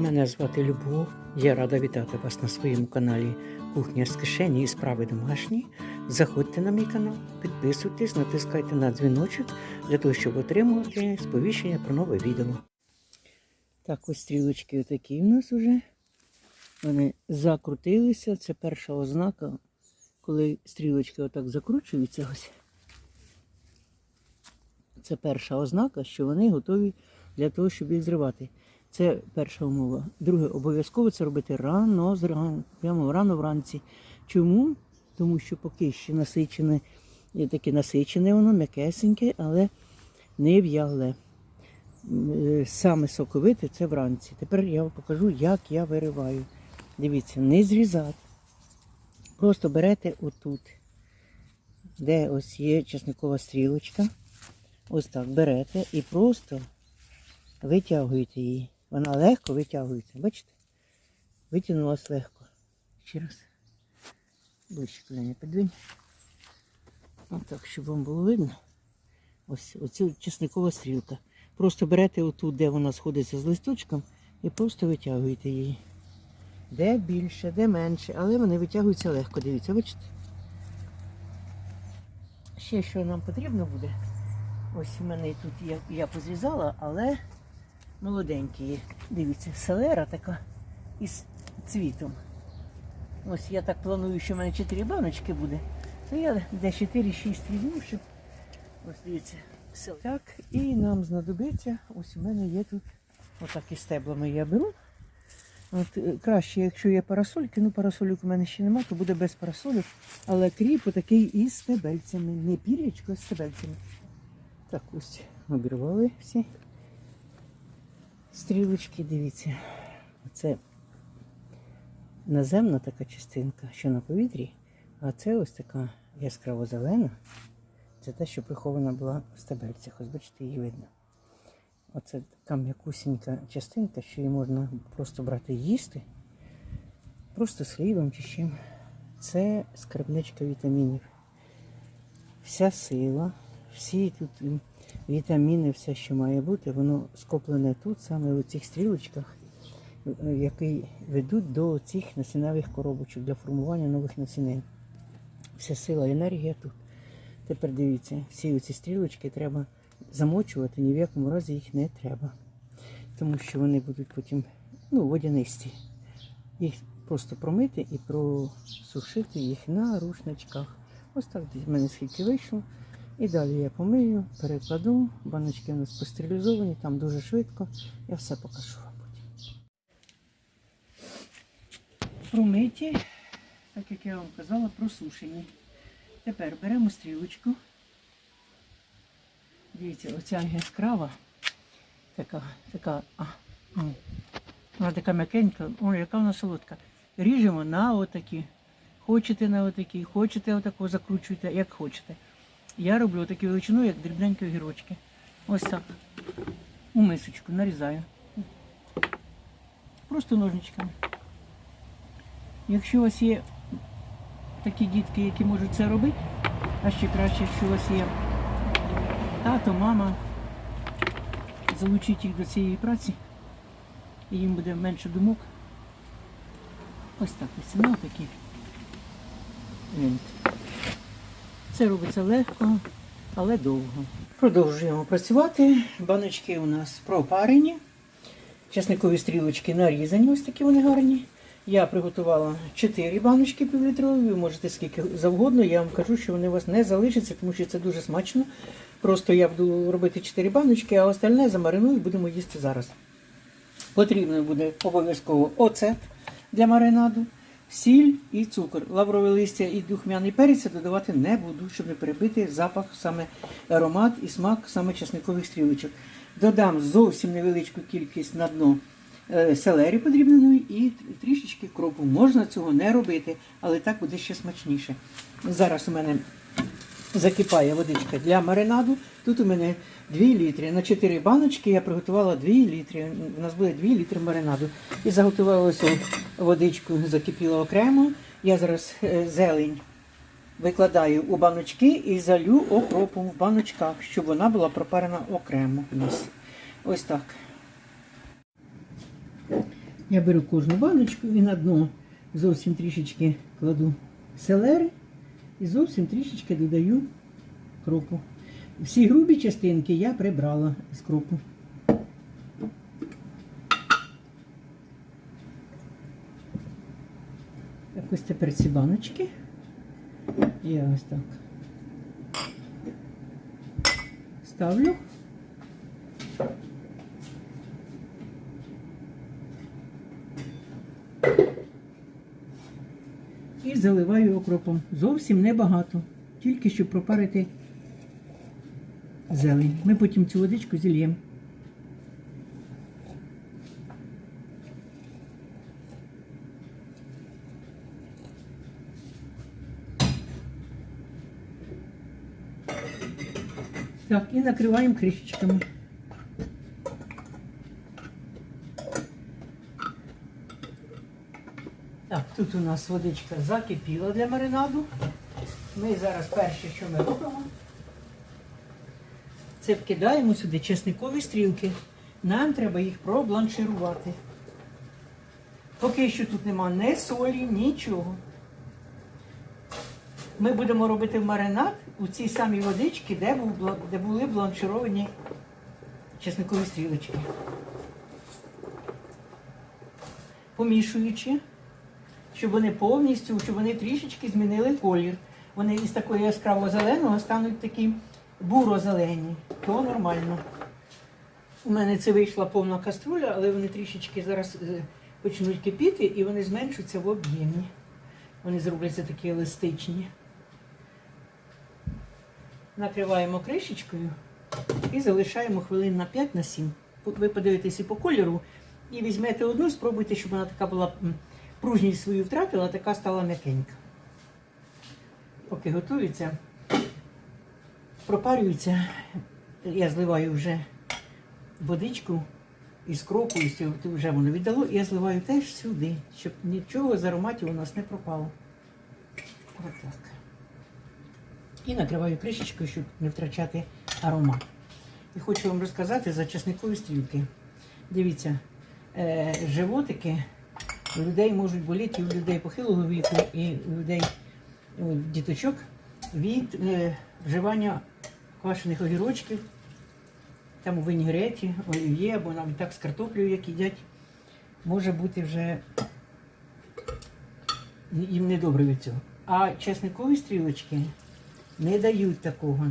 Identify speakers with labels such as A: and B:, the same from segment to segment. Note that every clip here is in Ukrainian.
A: Мене звати Любов. Я рада вітати вас на своєму каналі Кухня з кишені і справи домашні. Заходьте на мій канал, підписуйтесь, натискайте на дзвіночок для того, щоб отримувати сповіщення про нове відео. Так, ось стрілочки отакі у нас вже. Вони закрутилися. Це перша ознака, коли стрілочки отак закручуються. Ось. Це перша ознака, що вони готові для того, щоб їх зривати. Це перша умова. Друге, обов'язково це робити рано, зран- прямо рано вранці. Чому? Тому що поки ще насичене, таке насичене, воно м'якесеньке, але не в'яле. Е, Саме соковите це вранці. Тепер я вам покажу, як я вириваю. Дивіться, не зрізати. Просто берете отут, де ось є чесникова стрілочка. Ось так берете і просто витягуєте її. Вона легко витягується. Бачите? Витягнулась легко. Ще раз. Ближче коляня підвинь. Отак, щоб вам було видно. Ось оцю чесникова стрілка. Просто берете отут, де вона сходиться з листочком, і просто витягуєте її. Де більше, де менше, але вони витягуються легко. Дивіться, бачите? Ще що нам потрібно буде. Ось у мене тут я, я позрізала, але молоденькі є. Дивіться, селера така із цвітом. Ось я так планую, що в мене 4 баночки буде. То я де 4-6 візьму, щоб ось дивіться. Так, і нам знадобиться, ось у мене є тут отак із стеблами я беру. От е, краще, якщо є парасольки, ну парасольок у мене ще нема, то буде без парасольок. Але кріп отакий із стебельцями. Не пір'ячко, а з стебельцями. Так, ось обірвали всі стрілочки, дивіться. Оце наземна така частинка, що на повітрі, а це ось така яскраво зелена. Це те, що прихована була в стебельцях. Ось бачите, її видно. Оце така м'якусінька частинка, що її можна просто брати і їсти. Просто з хлібом чи чим. Це скарбничка вітамінів. Вся сила, всі тут вітаміни, все, що має бути, воно скоплене тут, саме у цих стрілочках, е, які ведуть до цих насінневих коробочок для формування нових насінин. Вся сила, енергія тут. Тепер дивіться, всі ці стрілочки треба замочувати, ні в якому разі їх не треба. Тому що вони будуть потім ну, водянисті. Їх просто промити і просушити їх на рушничках. Ось так в мене скільки вийшло. І далі я помию, перекладу. Баночки у нас постерилізовані, там дуже швидко. Я все покажу вам потім. Промиті, так як я вам казала, просушені. Тепер беремо стрілочку. Дивіться, оця яскрава, така, така, а, м, вона така м'якенька, ой, яка вона солодка. Ріжемо на отакі. Хочете на отакі, хочете отаку закручуйте, як хочете. Я роблю таку величину, як дрібненькі огірочки. Ось так. У мисочку нарізаю. Просто ножничками. Якщо у вас є такі дітки, які можуть це робити, а ще краще, якщо у вас є тато, мама, залучіть їх до цієї праці, і їм буде менше думок. Ось так ось на такі. Це робиться легко, але довго. Продовжуємо працювати. Баночки у нас пропарені. Часникові стрілочки нарізані, ось такі вони гарні. Я приготувала 4 баночки півлітрові, ви можете скільки завгодно. Я вам кажу, що вони у вас не залишаться, тому що це дуже смачно. Просто я буду робити 4 баночки, а остальне замариную і будемо їсти зараз. Потрібно буде обов'язково оцет для маринаду, сіль і цукор. Лаврове листя і духмяний перець додавати не буду, щоб не перебити запах, саме аромат і смак саме часникових стрілочок. Додам зовсім невеличку кількість на дно е, селері подрібненої і трішечки кропу. Можна цього не робити, але так буде ще смачніше. Зараз у мене закипає водичка для маринаду. Тут у мене 2 літри. На 4 баночки я приготувала 2 літри. У нас буде 2 літри маринаду. І заготувала ось водичку, закипіла окремо. Я зараз е, зелень викладаю у баночки і залю окропом в баночках, щоб вона була пропарена окремо. у. Ось так. Я беру кожну баночку і на дно зовсім трішечки кладу селери і зовсім трішечки додаю кропу. Всі грубі частинки я прибрала з кропу. Так ось тепер ці баночки. Я ось так ставлю. Заливаю окропом. Зовсім небагато. Тільки щоб пропарити зелень. Ми потім цю водичку зільємо. Так, і накриваємо кришечками. Так, тут у нас водичка закипіла для маринаду. Ми зараз перше, що ми робимо, це вкидаємо сюди чесникові стрілки. Нам треба їх пробланширувати. Поки що тут нема ні солі, нічого. Ми будемо робити маринад у цій самій водичці, де, був, де були бланшировані чесникові стрілочки. Помішуючи, щоб вони повністю, щоб вони трішечки змінили колір. Вони із такого яскраво зеленого стануть такі буро-зелені. То нормально. У мене це вийшла повна каструля, але вони трішечки зараз е, почнуть кипіти і вони зменшуються в об'ємі. Вони зробляться такі еластичні. Накриваємо кришечкою і залишаємо хвилин на 5 на 7. Ви подивитеся по кольору і візьмете одну, спробуйте, щоб вона така була пружність свою втратила, така стала м'якенька. Поки готується, пропарюється, я зливаю вже водичку із кроку, і вже воно віддало, і я зливаю теж сюди, щоб нічого з ароматів у нас не пропало. Отак. І накриваю кришечкою, щоб не втрачати аромат. І хочу вам розказати за часникові стрілки. Дивіться, е, животики у людей можуть боліти, і у людей похилого віку, і у людей у діточок від е, вживання квашених огірочків, там у вінігреті, олів'є, або навіть так з картоплею, як їдять, може бути вже їм недобре від цього. А чесникові стрілочки не дають такого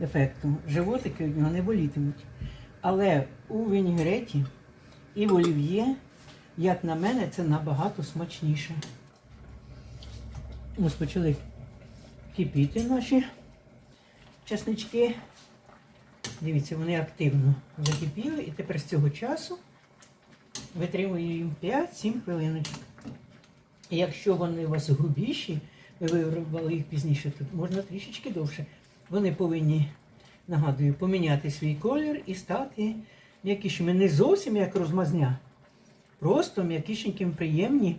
A: ефекту. Животики від нього не болітимуть. Але у вінігреті і в олів'є, як на мене, це набагато смачніше. Ось почали кипіти наші чеснички. Дивіться, вони активно закипіли. І тепер з цього часу витримую їм 5-7 хвилиночок. І Якщо вони у вас грубіші, ви вирвали їх пізніше, тут можна трішечки довше. Вони повинні, нагадую, поміняти свій колір і стати м'якішими. Не зовсім як розмазня, просто м'якішеньким, приємні,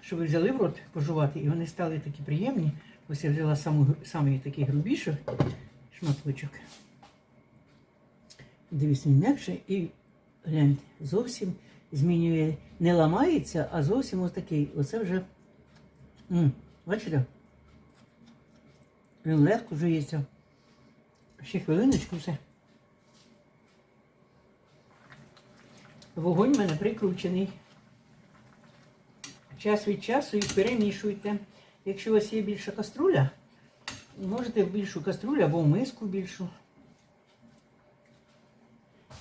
A: що ви взяли в рот пожувати, і вони стали такі приємні. Ось я взяла саму, самий такий грубіший шматочок. Дивіться, м'якше і гляньте, зовсім змінює, не ламається, а зовсім ось такий. Оце вже. М, бачите? Він легко жується. Ще хвилиночку все. Вогонь в мене прикручений. Час від часу їх перемішуйте. Якщо у вас є більша каструля, можете в більшу каструлю або в миску більшу.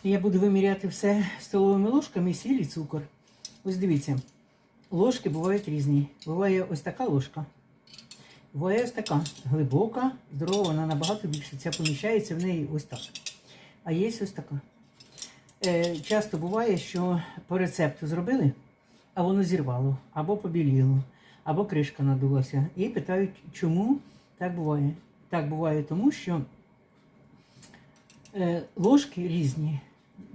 A: Я буду виміряти все столовими ложками, сіль і цукор. Ось дивіться, ложки бувають різні. Буває ось така ложка. Буває ось така глибока, здорова, вона набагато більше. Ця поміщається в неї ось так. А є ось така. Е, часто буває, що по рецепту зробили, а воно зірвало, або побіліло, або кришка надулася. І питають, чому так буває. Так буває, тому що е, ложки різні.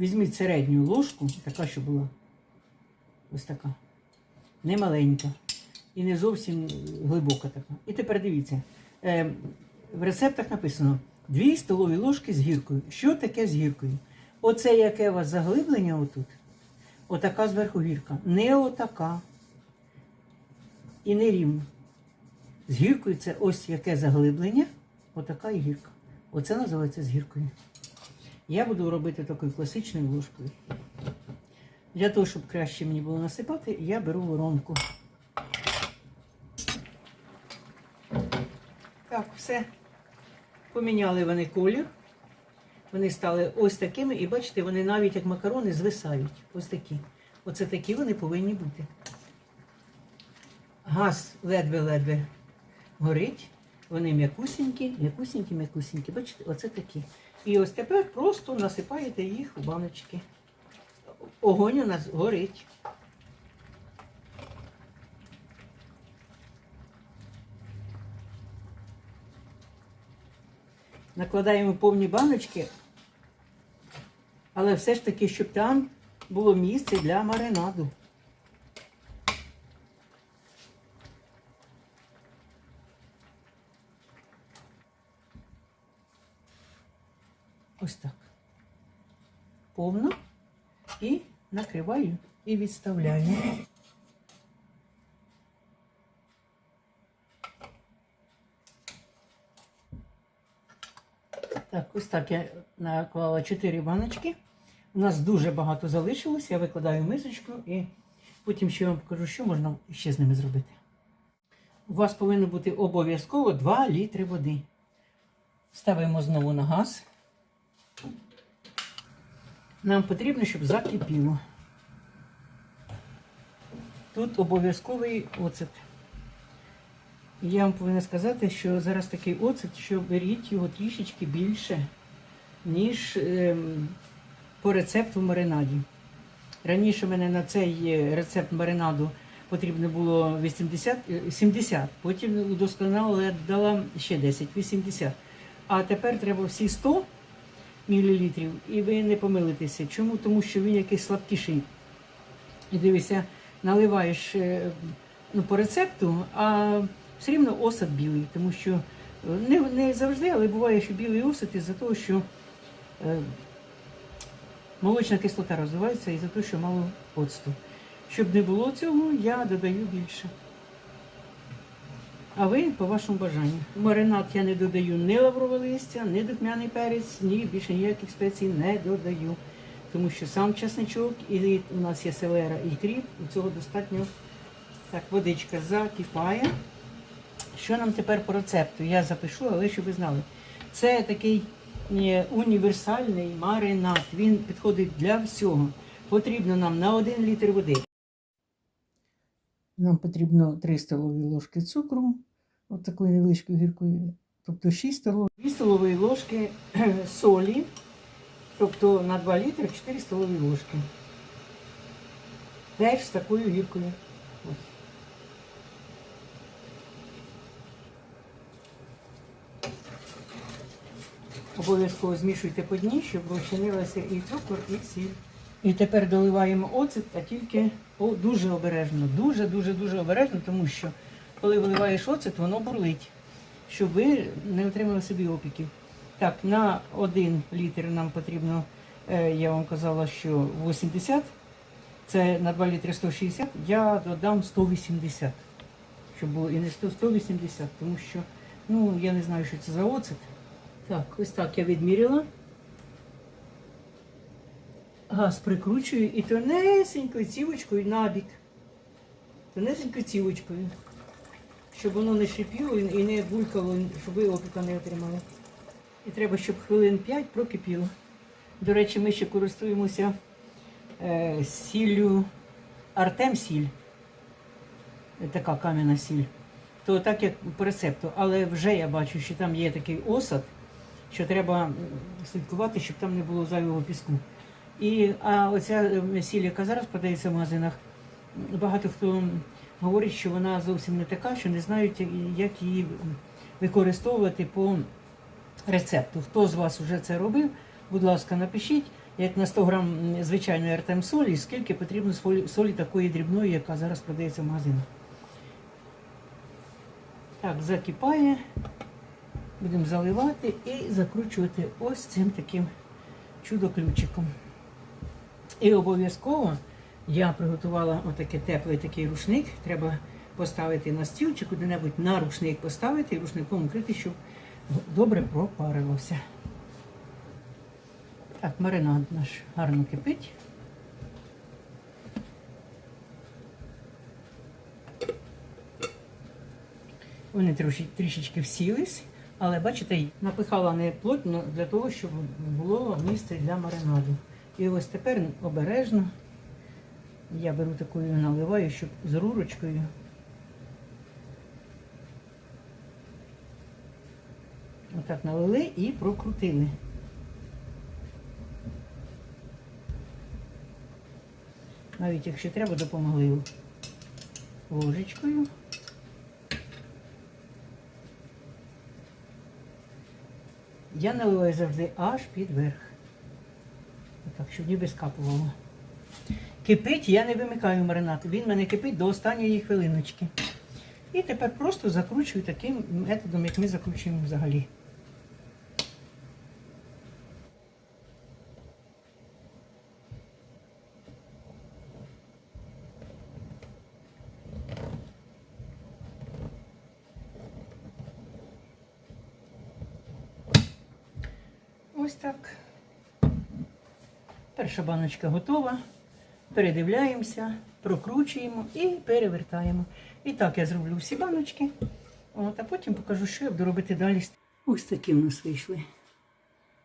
A: Візьміть середню ложку, така, що була. Ось така. Не маленька. І не зовсім глибока така. І тепер дивіться. Е, в рецептах написано 2 столові ложки з гіркою. Що таке з гіркою? Оце яке у вас заглиблення отут, Отака зверху гірка. Не отака. І не рівно. З гіркою це ось яке заглиблення, отака і гірка. Оце називається з гіркою. Я буду робити такою класичною ложкою. Для того, щоб краще мені було насипати, я беру воронку. Так, все. Поміняли вони колір. Вони стали ось такими, і бачите, вони навіть як макарони звисають. Ось такі. Оце такі вони повинні бути. Газ ледве-ледве горить. Вони м'якусінькі, м'якусінькі, м'якусінькі. Бачите, оце такі. І ось тепер просто насипаєте їх у баночки. Огонь у нас горить. Накладаємо повні баночки, але все ж таки, щоб там було місце для маринаду. Ось так. Повно і накриваю і відставляю. Так, ось так я наклала 4 баночки. У нас дуже багато залишилось. Я викладаю мисочку і потім ще вам покажу, що можна ще з ними зробити. У вас повинно бути обов'язково 2 літри води. Ставимо знову на газ. Нам потрібно, щоб закипіло. Тут обов'язковий оцет. Я вам повинна сказати, що зараз такий оцет, що беріть його трішечки більше, ніж ем, по рецепту в маринаді. Раніше мене на цей е, рецепт маринаду потрібно було 80, е, 70, потім удосконалила, я додала ще 10, 80. А тепер треба всі 100 мл, і ви не помилитеся. Чому? Тому що він якийсь слабкіший. І дивися, наливаєш е, ну, по рецепту, а все рівно осад білий, тому що е, не, не завжди, але буває, що білий осад із-за того, що е, молочна кислота розвивається із-за того, що мало оцту. Щоб не було цього, я додаю більше. А ви по вашому бажанню. Маринад я не додаю ні лаврове листя, ні духмяний перець, ні більше ніяких спецій не додаю. Тому що сам чесничок, і у нас є селера і кріп, і цього достатньо. Так, водичка закипає. Що нам тепер по рецепту? Я запишу, але щоб ви знали. Це такий е, універсальний маринад. Він підходить для всього. Потрібно нам на 1 літр води. Нам потрібно 3 столові ложки цукру, от такою невеличкою гіркою, тобто 6 столових, 2 столові ложки солі, тобто на 2 літри 4 столові ложки. Теж з такою гіркою. Ось. Обов'язково змішуйте по дні, щоб розчинилася і цукор, і сіль. І тепер доливаємо оцет, а тільки о, дуже обережно. Дуже, дуже, дуже обережно, тому що коли виливаєш оцет, воно бурлить, щоб ви не отримали собі опіків. Так, на 1 літр нам потрібно, е, я вам казала, що 80, це на 2 літри 160, я додам 180, щоб було і не 100, 180, тому що, ну, я не знаю, що це за оцет. Так, ось так я відміряла. Газ прикручую і тонесенькою цівочкою набік. Тонесенькою цівочкою. Щоб воно не шипіло і не булькало, щоб ви опіка не отримали. І треба, щоб хвилин 5 прокипіло. До речі, ми ще користуємося е, сіллю Артем сіль. Така кам'яна сіль. То так як по рецепту. Але вже я бачу, що там є такий осад, що треба слідкувати, щоб там не було зайвого піску. І а оця е, сіль, яка зараз продається в магазинах, багато хто говорить, що вона зовсім не така, що не знають, як- її використовувати по рецепту. Хто з вас вже це робив, будь ласка, напишіть, як на 100 грам звичайної артем солі, скільки потрібно солі такої дрібної, яка зараз продається в магазинах. Так, закипає. Будемо заливати і закручувати ось цим таким чудо-ключиком. І обов'язково Я приготувала отаке теплий такий рушник. Треба поставити на стіл чи куди-небудь на рушник поставити і рушником укрити, щоб добре пропарилося. Так, маринад наш гарно кипить. Вони трішечки всілись, але бачите, напихала не плотно для того, щоб було місце для маринаду. І ось тепер обережно я беру такою наливаю, щоб з рурочкою. Отак налили і прокрутили. Навіть якщо треба, допомогли ложечкою. Я наливаю завжди аж під верх. Так, щоб ніби скапувало. Кипить, я не вимикаю маринад. Він мене кипить до останньої хвилиночки. І тепер просто закручую таким методом, як ми закручуємо взагалі. Ось так. Перша баночка готова. Передивляємося, прокручуємо і перевертаємо. І так я зроблю всі баночки. От, а потім покажу, що я буду робити далі. Ось такі в нас вийшли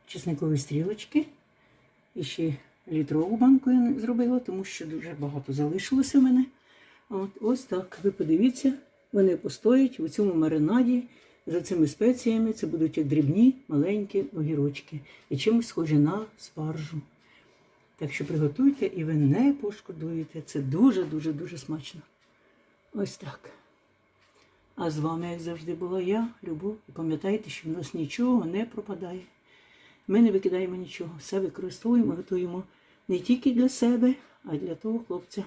A: чесникові стрілочки. І ще літрову банку я зробила, тому що дуже багато залишилося в мене. От, ось так. Ви подивіться, вони постоять у цьому маринаді за цими спеціями. Це будуть дрібні маленькі огірочки. І чимось схожі на спаржу. Так що приготуйте і ви не пошкодуєте. Це дуже-дуже дуже смачно. Ось так. А з вами, як завжди, була я, Любов. І пам'ятайте, що в нас нічого не пропадає. Ми не викидаємо нічого. Все використовуємо, готуємо не тільки для себе, а й для того хлопця.